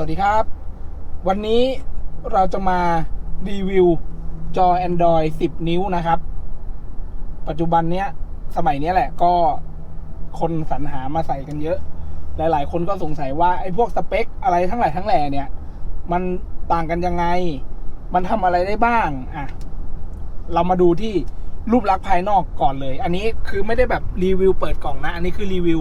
วัสดีครับ วันนี้เราจะมารีวิวจอ Android 10 นิ้วนะครับ ปัจจุบันเนี้ย สมัยเนี้ยแหละก็คนสรรหามาใส่กันเยอะ หลาย ๆ คนก็สงสัยว่าไอ้พวกสเปค อะไรทั้งหลายทั้งแหล่เนี่ย มันต่างกันยังไง มันทำอะไรได้บ้างอะเรามาดูที่รูปลักษณ์ภายนอกก่อนเลย อันนี้คือไม่ได้แบบรีวิวเปิดกล่องนะ อันนี้คือรีวิว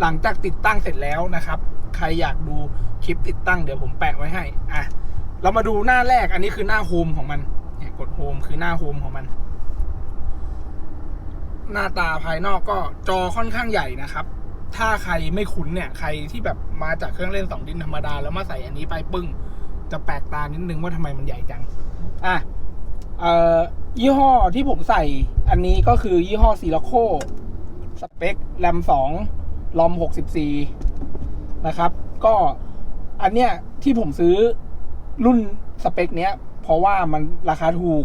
หลังจากติดตั้งเสร็จแล้วนะครับ ใครอยากดู คลิปติดตั้งเดี๋ยวผมแปะไว้ให้ อะ เรามาดูหน้าแรก อันนี้คือหน้าโฮมของมันเนี่ยกดโฮมคือหน้าโฮมของมัน หน้าตาภายนอกก็จอค่อนข้างใหญ่นะครับ ถ้าใครไม่คุ้นเนี่ย ใครที่แบบมาจากเครื่องเล่นสองดินธรรมดา แล้วมาใส่อันนี้ไปปึ้ง จะแปลกตานิดนึงว่าทำไมมันใหญ่จัง อะเอ่อยี่ห้อที่ผมใส่อันนี้ก็คือยี่ห้อซีลโคสเปคแรมสองลอมหกสิบสี่นะครับ ก็ อันเนี้ยที่ผมซื้อรุ่นสเปคเนี้ย เพราะว่ามันราคาถูก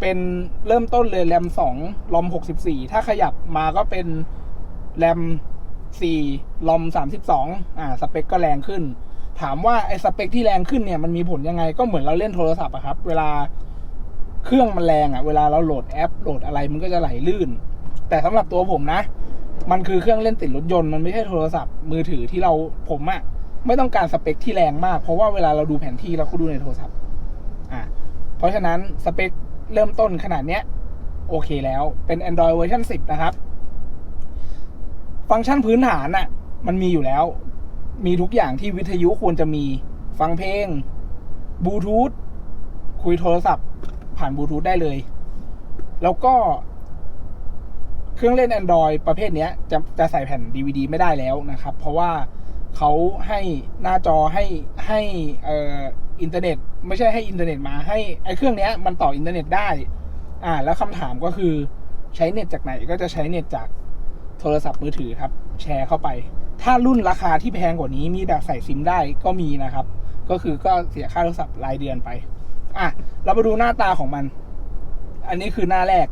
เป็นเริ่มต้นเลยแรมสองลอมหกสิบสี่ถ้าขยับมาก็เป็นแรมสี่ลอมสามสิบสองอ่า สเปคก็แรงขึ้น ถามว่าไอ้สเปคที่แรงขึ้นเนี่ยมันมีผลยังไงก็เหมือนเราเล่นโทรศัพท์อะครับ เวลาเครื่องมันแรงอะเวลาเราโหลดแอปโหลดอะไรมันก็จะไหลลื่น แต่สำหรับตัวผมนะ มันคือเครื่องเล่นติดรถยนต์มันไม่ใช่โทรศัพท์มือถือที่เราผมอะ ไม่ต้องการสเปคที่แรงมาก เพราะว่าเวลาเราดูแผนที่เราก็ดูในโทรศัพท์อะเพราะฉะนั้นสเปคเริ่มต้นขนาดเนี้ยโอเคแล้วเป็น Android เวอร์ชัน10 นะครับ ฟังก์ชันพื้นฐานอะมันมีอยู่แล้ว มีทุกอย่างที่วิทยุควรจะมี ฟังเพลงบลูทูธคุยโทรศัพท์ ผ่านบลูทูธได้เลย แล้วก็ เครื่องเล่น Android ประเภทเนี้ยจะจะใส่แผ่น DVD ไม่ได้แล้วนะครับ เพราะว่า เขาให้หน้าจอให้ให้เอ่ออินเทอร์เน็ต ไม่ใช่ให้อินเทอร์เน็ตมาให้ไอ้เครื่องเนี้ยมันต่ออินเทอร์เน็ตได้ อ่า แล้วคำถามก็คือใช้เน็ตจากไหนก็จะใช้เน็ตจากโทรศัพท์มือถือครับ แชร์เข้าไป ถ้ารุ่นราคาที่แพงกว่านี้มีแบบใส่ซิมได้ก็มีนะครับ ก็คือก็เสียค่าโทรศัพท์รายเดือนไป อะเรามาดูหน้าตาของมัน อันนี้คือหน้าแรก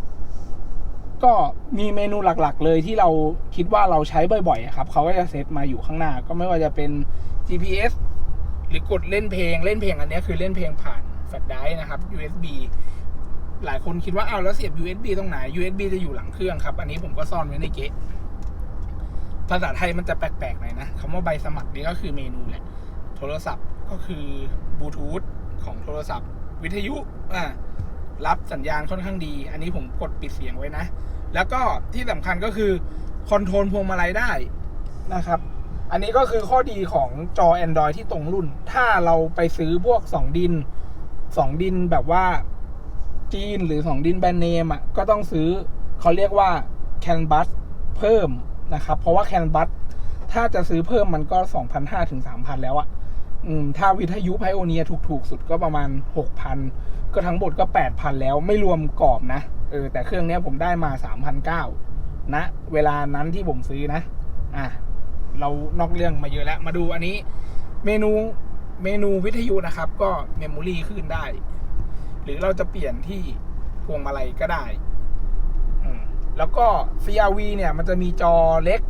ก็มีเมนูหลักๆ เลยที่เราคิดว่าเราใช้บ่อยๆครับเขาก็จะเซตมาอยู่ข้างหน้า ก็ไม่ว่าจะเป็น GPS หรือกดเล่นเพลงเล่นเพลงอันนี้คือเล่นเพลงผ่านแฟลชไดรฟ์นะครับ USB หลายคนคิดว่าเอาแล้วเสียบ USB ตรงไหน USB จะอยู่หลังเครื่องครับ อันนี้ผมก็ซ่อนไว้ในเก๊ะภาษาไทยมันจะแปลกๆหน่อยนะคำว่าใบสมัครนี่ก็คือเมนูแหละ โทรศัพท์ก็คือบลูทูธของโทรศัพท์ วิทยุอ่า รับสัญญาณค่อนข้างดี อันนี้ผมกดปิดเสียงไว้นะ แล้วก็ที่สำคัญก็คือคอนโทรลพวงมาลัยได้นะครับ อันนี้ก็คือข้อดีของจอ Android ที่ตรงรุ่น ถ้าเราไปซื้อพวก 2 ดิน 2 ดินแบบว่าจีนหรือ 2 ดินแบรนด์เนมอะก็ต้องซื้อเขาเรียกว่า CAN bus เพิ่มนะครับ เพราะว่า CAN bus ถ้าจะซื้อเพิ่มมันก็ 2,500ถึง3,000 แล้วอะ อืมถ้าวิทยุไพโอเนียถูกๆ สุดก็ประมาณ6,000ก็ทั้งหมดก็8,000แล้วไม่รวมกรอบนะเออแต่เครื่องนี้ผมได้มา3,900นะ เวลานั้นที่ผมซื้อนะ อะเรานอกเรื่องมาเยอะแล้ว มาดูอันนี้ เมนูเมนูวิทยุนะครับ ก็เมมโมรีขึ้นได้ หรือเราจะเปลี่ยนที่พวงมาลัยก็ได้แล้วก็ CRV เนี่ย มันจะมีจอเล็ก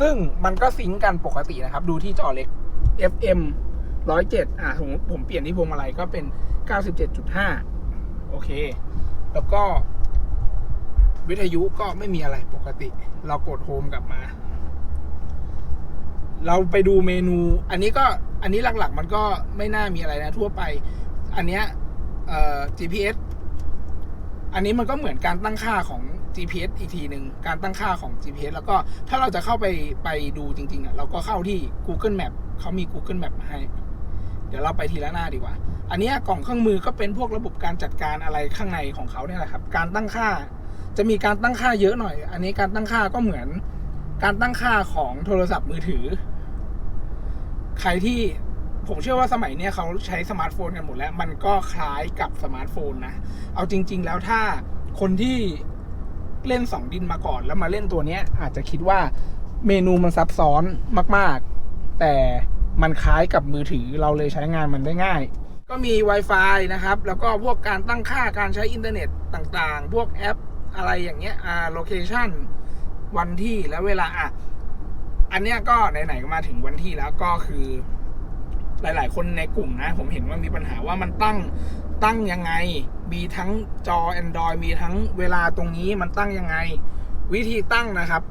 ซึ่งมันก็ซิงกันปกตินะครับ ดูที่จอเล็ก FM 107 อ่าผมผมเปลี่ยนที่พวงมาลัยก็เป็น 97.5 โอเค แล้วก็ วิทยุก็ไม่มีอะไรปกติ เรากดโฮมกลับมา เราไปดูเมนู อันนี้ก็อันนี้หลักๆ มันก็ไม่น่ามีอะไรนะ ทั่วไป อันเนี้ย GPS อันนี้มันก็เหมือนการตั้งค่าของ GPS อีกทีหนึ่งการตั้งค่าของ GPS แล้วก็ถ้าเราจะเข้าไปไปดูจริงๆอะเราก็เข้าที่ Google Map เขามี Google Map มาให้ เดี๋ยวเราไปทีละหน้าดีกว่า อันนี้กล่องเครื่องมือก็เป็นพวกระบบการจัดการอะไรข้างในของเขาเนี่ยแหละครับ การตั้งค่าจะมีการตั้งค่าเยอะหน่อย อันนี้การตั้งค่าก็เหมือนการตั้งค่าของโทรศัพท์มือถือ ใครที่ผมเชื่อว่าสมัยเนี้ยเขาใช้สมาร์ทโฟนกันหมดแล้ว มันก็คล้ายกับสมาร์ทโฟนนะ เอาจริง ๆ แล้วถ้าคนที่ เล่นสองดินมาก่อน แล้วมาเล่นตัวเนี้ย อาจจะคิดว่าเมนูมันซับซ้อนมาก ๆ แต่มันคล้ายกับมือถือเราเลยใช้งานมันได้ง่าย ก็มี Wi-Fi นะครับ แล้วก็พวกการตั้งค่าการใช้อินเทอร์เน็ตต่างๆ พวกแอปอะไรอย่างเงี้ยอ่าโลเคชันวันที่และเวลาอะอันเนี้ยก็ไหนๆก็มาถึงวันที่แล้วก็คือหลาย ๆ คนในกลุ่มนะ ผมเห็นว่ามีปัญหาว่ามันตั้ง ตั้งยังไง มีทั้งจอ Android มีทั้งเวลาตรงนี้มันตั้งยังไง วิธีตั้งนะครับ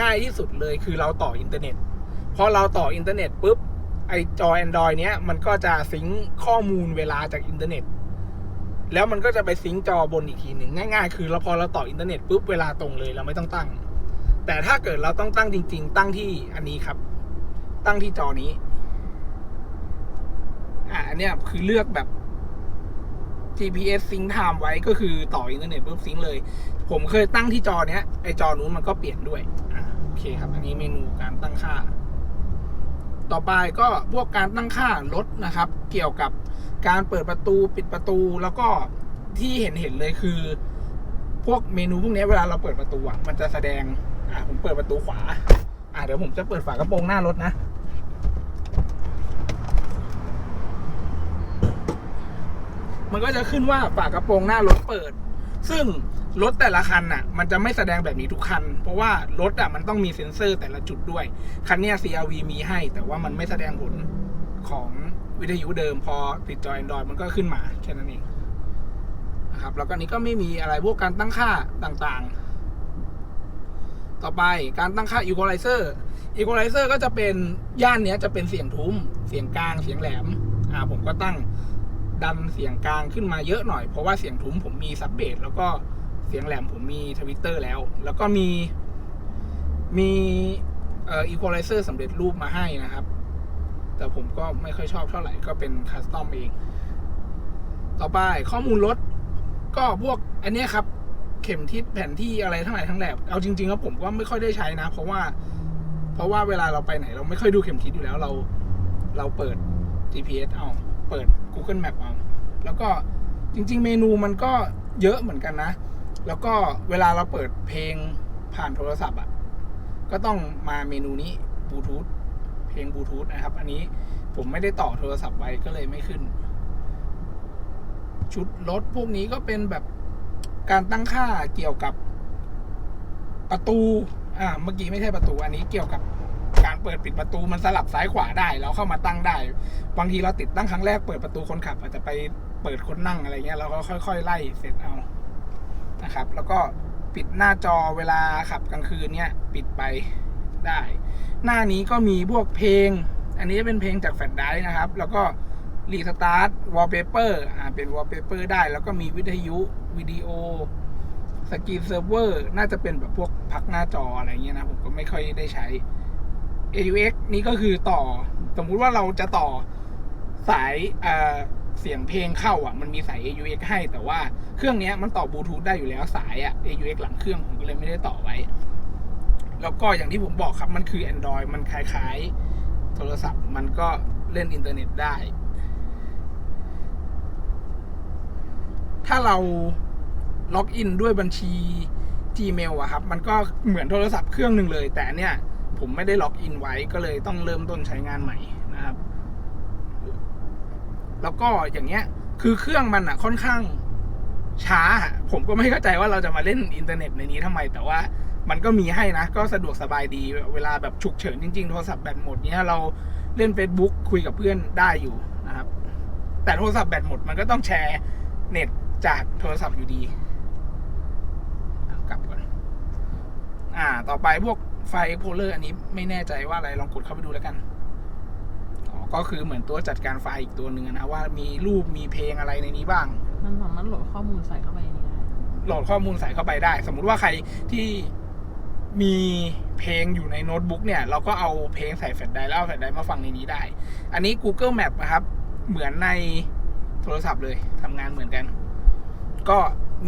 ง่ายที่สุดเลยคือเราต่ออินเทอร์เน็ตพอเราต่ออินเทอร์เน็ตปุ๊บไอจอ Android เนี้ยมันก็จะซิงข้อมูลเวลาจากอินเทอร์เน็ตแล้วมันก็จะไปซิงจอบนอีกทีหนึ่งง่าย ๆ คือเราพอเราต่ออินเทอร์เน็ตปุ๊บเวลาตรงเลยเราไม่ต้องตั้ง แต่ถ้าเกิดเราต้องตั้งจริง ๆ ตั้งที่อันนี้ครับ ตั้งที่จอนี้อ่าอันเนี้ยคือเลือกแบบ GPS ซิงค์ไทม์ไว้ก็คือต่ออินเทอร์เน็ตปุ๊บซิงค์เลย ผมเคยตั้งที่จอเนี้ยไอจอนู้นมันก็เปลี่ยนด้วยอ่าโอเคครับ อันนี้เมนูการตั้งค่า ต่อไปก็พวกการตั้งค่ารถนะครับ เกี่ยวกับการเปิดประตูปิดประตูแล้วก็ที่เห็นเห็นเลยคือ พวกเมนูพวกนี้เวลาเราเปิดประตูอะมันจะแสดงอ่าผมเปิดประตูขวา อ่าเดี๋ยวผมจะเปิดฝากระโปรงหน้ารถนะ มันก็จะขึ้นว่าฝากระโปรงหน้ารถเปิด ซึ่งรถแต่ละคันน่ะ มันจะไม่แสดงแบบนี้ทุกคัน เพราะว่ารถอะมันต้องมีเซ็นเซอร์แต่ละจุดด้วย คันเนี้ย CRV มีให้ แต่ว่ามันไม่แสดงผลของวิทยุเดิมพอติดจอ Android มันก็ขึ้นมาแค่นั้นเองนะครับแล้วก็นี้ก็ไม่มีอะไรพวกการตั้งค่าต่างๆ ต่อไปการตั้งค่า Equalizer Equalizer ก็จะเป็นย่านเนี้ยจะเป็นเสียงทุ้ม เสียงกลางเสียงแหลมอ่าผมก็ตั้ง ดันเสียงกลางขึ้นมาเยอะหน่อย เพราะว่าเสียงทุ้มผมมีซับเบสแล้วก็เสียงแหลมผมมีทวิตเตอร์แล้ว แล้วก็มีมีเอ่อ Equalizer สำเร็จรูปมาให้นะครับ แต่ผมก็ไม่ค่อยชอบเท่าไหร่ก็เป็นคัสตอมเอง ต่อไปข้อมูลรถก็พวกอันนี้ครับ เข็มทิศแผนที่อะไรทั้งหลายทั้งแหลบเอาจริงๆแล้วผมก็ไม่ค่อยได้ใช้นะ เพราะว่า เพราะว่าเวลาเราไปไหน เราไม่ค่อยดูเข็มทิศอยู่แล้วเรา เราเปิด GPS เอา เปิด Google Map เอาแล้วก็จริง ๆ เมนูมันก็เยอะเหมือนกันนะ แล้วก็เวลาเราเปิดเพลงผ่านโทรศัพท์อะก็ต้องมาเมนูนี้บลูทูธเพลงบลูทูธนะครับ อันนี้ผมไม่ได้ต่อโทรศัพท์ไว้ก็เลยไม่ขึ้น ชุดรถพวกนี้ก็เป็นแบบการตั้งค่าเกี่ยวกับประตู อ่า เมื่อกี้ไม่ใช่ประตู อันนี้เกี่ยวกับ เปิดปิดประตูมันสลับซ้ายขวาได้ เราเข้ามาตั้งได้ บางทีเราติดตั้งครั้งแรกเปิดประตูคนขับ อาจจะไปเปิดคนนั่งอะไรเงี้ยเราก็ค่อย ๆ ไล่เสร็จเอานะครับ แล้วก็ปิดหน้าจอเวลาขับกลางคืนเนี่ยปิดไปได้ หน้านี้ก็มีพวกเพลง อันนี้เป็นเพลงจากแฟลชไดร์นะครับ แล้วก็รีสตาร์ทวอลเปเปอร์อ่าเป็นวอลเปเปอร์ได้ แล้วก็มีวิทยุวิดีโอสกรีนเซิร์ฟเวอร์น่าจะเป็นแบบพวกพักหน้าจออะไรเงี้ยนะ ผมก็ไม่ค่อยได้ใช้ AUX นี่ก็คือต่อ สมมุติว่าเราจะต่อสายเสียงเพลงเข้าอะ มันมีสาย AUX ให้แต่ว่าเครื่องเนี้ยมันต่อบลูทูธได้อยู่แล้วสายอะ AUX หลังเครื่องผมก็เลยไม่ได้ต่อไว้ แล้วก็อย่างที่ผมบอกครับมันคือ Android มันคล้ายๆ โทรศัพท์มันก็เล่นอินเทอร์เน็ตได้ ถ้าเราล็อกอินด้วยบัญชี Gmail อะครับ มันก็เหมือนโทรศัพท์เครื่องหนึ่งเลย แต่เนี่ย ผมไม่ได้ล็อกอินไว้ก็เลยต้องเริ่มต้นใช้งานใหม่นะครับ แล้วก็อย่างเงี้ย คือเครื่องมันอะค่อนข้างช้า ผมก็ไม่เข้าใจว่าเราจะมาเล่นอินเทอร์เน็ตในนี้ทำไม แต่ว่ามันก็มีให้นะ ก็สะดวกสบายดี เวลาแบบฉุกเฉินจริง ๆ โทรศัพท์แบตหมดเนี้ยเราเล่น Facebook คุยกับเพื่อนได้อยู่นะครับ แต่โทรศัพท์แบตหมดมันก็ต้องแชร์เน็ตจากโทรศัพท์อยู่ดี กลับก่อน อ่า ต่อไปพวก ไฟโพลเลอร์อันนี้ไม่แน่ใจว่าอะไรลองกดเข้าไปดูแล้วกันอ๋อก็คือเหมือนตัวจัดการไฟล์อีกตัวหนึ่งอะนะว่ามีรูปมีเพลงอะไรในนี้บ้าง มันสามารถโหลดข้อมูลใส่เข้าไปในนี้ได้โหลดข้อมูลใส่เข้าไปได้ สมมุติว่าใครที่มีเพลงอยู่ในโน้ตบุ๊กเนี่ย เราก็เอาเพลงใส่แฟลชไดรฟ์แล้วเอาแฟลชไดรฟ์มาฟังในนี้ได้ อันนี้ Google Map นะครับ เหมือนในโทรศัพท์เลยทำงานเหมือนกัน ก็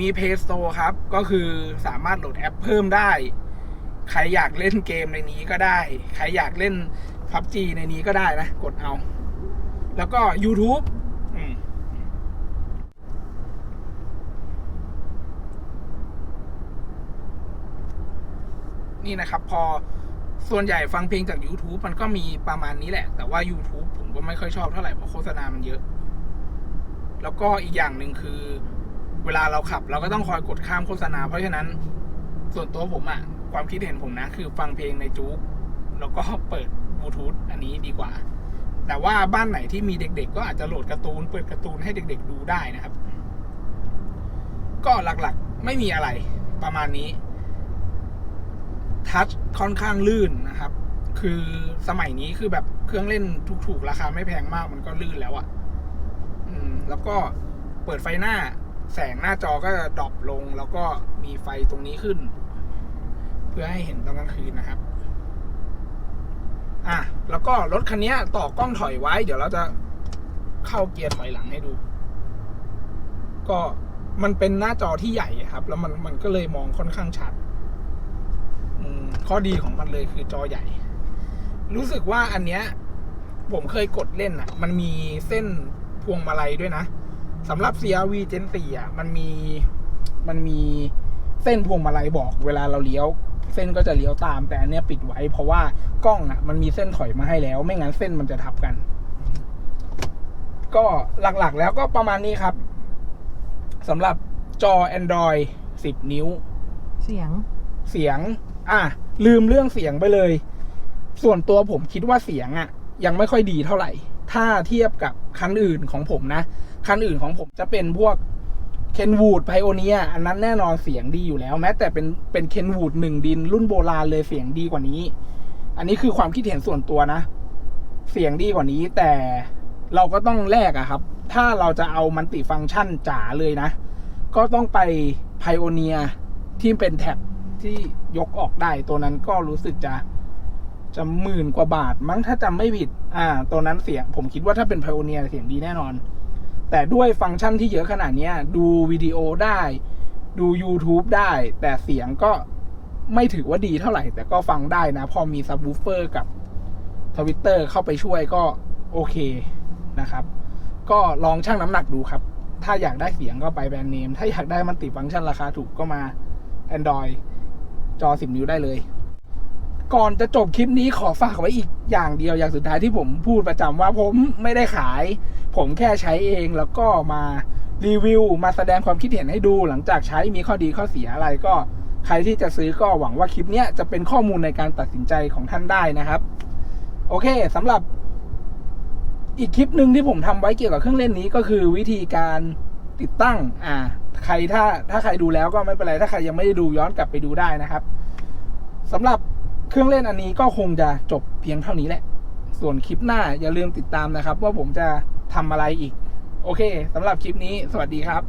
มี Play Store ครับ ก็คือสามารถโหลดแอปเพิ่มได้ ใครอยากเล่นเกมในนี้ก็ได้ ใครอยากเล่น PUBG ในนี้ก็ได้นะ กดเอา แล้วก็ YouTube นี่นะครับ พอส่วนใหญ่ฟังเพลงจาก YouTube มันก็มีประมาณนี้แหละ แต่ว่า YouTube ผมก็ไม่ค่อยชอบเท่าไหร่เพราะโฆษณามันเยอะ แล้วก็อีกอย่างหนึ่งคือ เวลาเราขับ เราก็ต้องคอยกดข้ามโฆษณา เพราะฉะนั้นส่วนตัวผมอะ ความคิดเห็นผมนะ คือฟังเพลงในจู๊กแล้วก็เปิดบลูทูธอันนี้ดีกว่า แต่ว่าบ้านไหนที่มีเด็ก ๆ ก็อาจจะโหลดการ์ตูน เปิดการ์ตูนให้เด็ก ๆ ดูได้นะครับ ก็หลักๆไม่มีอะไรประมาณนี้ ทัชค่อนข้างลื่นนะครับ คือสมัยนี้คือแบบเครื่องเล่นถูกๆ ราคาไม่แพงมากมันก็ลื่นแล้วอะ่ะอืม แล้วก็เปิดไฟหน้า แสงหน้าจอก็จะดรอปลง แล้วก็มีไฟตรงนี้ขึ้น เพื่อให้เห็นตอนกลางคืนนะครับ อะแล้วก็รถคันนี้ต่อกล้องถอยไว้ เดี๋ยวเราจะเข้าเกียร์ถอยหลังให้ดู ก็มันเป็นหน้าจอที่ใหญ่ครับ แล้วมันมันก็เลยมองค่อนข้างชัดข้อดีของมันเลยคือจอใหญ่ รู้สึกว่าอันเนี้ย ผมเคยกดเล่นอะ มันมีเส้นพวงมาลัยด้วยนะสำหรับ CRV Gen 4อะ มันมีมันมีเส้นพวงมาลัยบอกเวลาเราเลี้ยว เส้นก็จะเลี้ยวตาม แต่อันเนี้ยปิดไว้ เพราะว่ากล้องอะ มันมีเส้นถอยมาให้แล้ว ไม่งั้นเส้นมันจะทับกัน ก็หลักๆ แล้วก็ประมาณนี้ครับสำหรับจอ Android 10 นิ้ว เสียง เสียง อะ ลืมเรื่องเสียงไปเลย ส่วนตัวผมคิดว่าเสียงอะ ยังไม่ค่อยดีเท่าไหร่ ถ้าเทียบกับคันอื่นของผมนะ คันอื่นของผมจะเป็นพวก เคนวูดไพโอเนียอันนั้นแน่นอนเสียงดีอยู่แล้ว แม้แต่เป็นเป็นเคนวูดหนึ่งดิน รุ่นโบราณเลยเสียงดีกว่านี้ อันนี้คือความคิดเห็นส่วนตัวนะ เสียงดีกว่านี้ แต่เราก็ต้องแลกอะครับ ถ้าเราจะเอามันติฟังก์ชันจ๋าเลยนะ ก็ต้องไปไพโอเนียที่เป็นแท็บที่ยกออกได้ตัวนั้นก็รู้สึกจะจะหมื่นกว่าบาท มั้งถ้าจำไม่ผิด อ่า ตัวนั้นเสียง ผมคิดว่าถ้าเป็นไพโอเนียเสียงดีแน่นอน แต่ด้วยฟังก์ชันที่เยอะขนาดนี้ดูวิดีโอได้ดู YouTube ได้ แต่เสียงก็ไม่ถือว่าดีเท่าไหร่ แต่ก็ฟังได้นะ พอมีซับวูเฟอร์กับทวิตเตอร์เข้าไปช่วยก็โอเคนะครับ ก็ลองชั่งน้ำหนักดูครับ ถ้าอยากได้เสียงก็ไปแบรนด์เนม ถ้าอยากได้มันติฟังก์ชันราคาถูกก็มา Android จอ 10 นิ้วได้เลย ก่อนจะจบคลิปนี้ขอฝากไว้อีกอย่างเดียวอย่างสุดท้ายที่ผมพูดประจำว่าผมไม่ได้ขาย ผมแค่ใช้เองแล้วก็มารีวิวมาแสดงความคิดเห็นให้ดู หลังจากใช้มีข้อดีข้อเสียอะไรก็ใครที่จะซื้อก็หวังว่าคลิปนี้จะเป็นข้อมูลในการตัดสินใจของท่านได้นะครับ โอเคสำหรับอีกคลิปหนึ่งที่ผมทำไว้เกี่ยวกับเครื่องเล่นนี้ก็คือวิธีการติดตั้ง อ่า ใครถ้าถ้าใครดูแล้วก็ไม่เป็นไร ถ้าใครยังไม่ได้ดูย้อนกลับไปดูได้นะครับสำหรับ เครื่องเล่นอันนี้ก็คงจะจบเพียงเท่านี้แหละ ส่วนคลิปหน้าอย่าลืมติดตามนะครับ ว่าผมจะทำอะไรอีก โอเคสำหรับคลิปนี้ สวัสดีครับ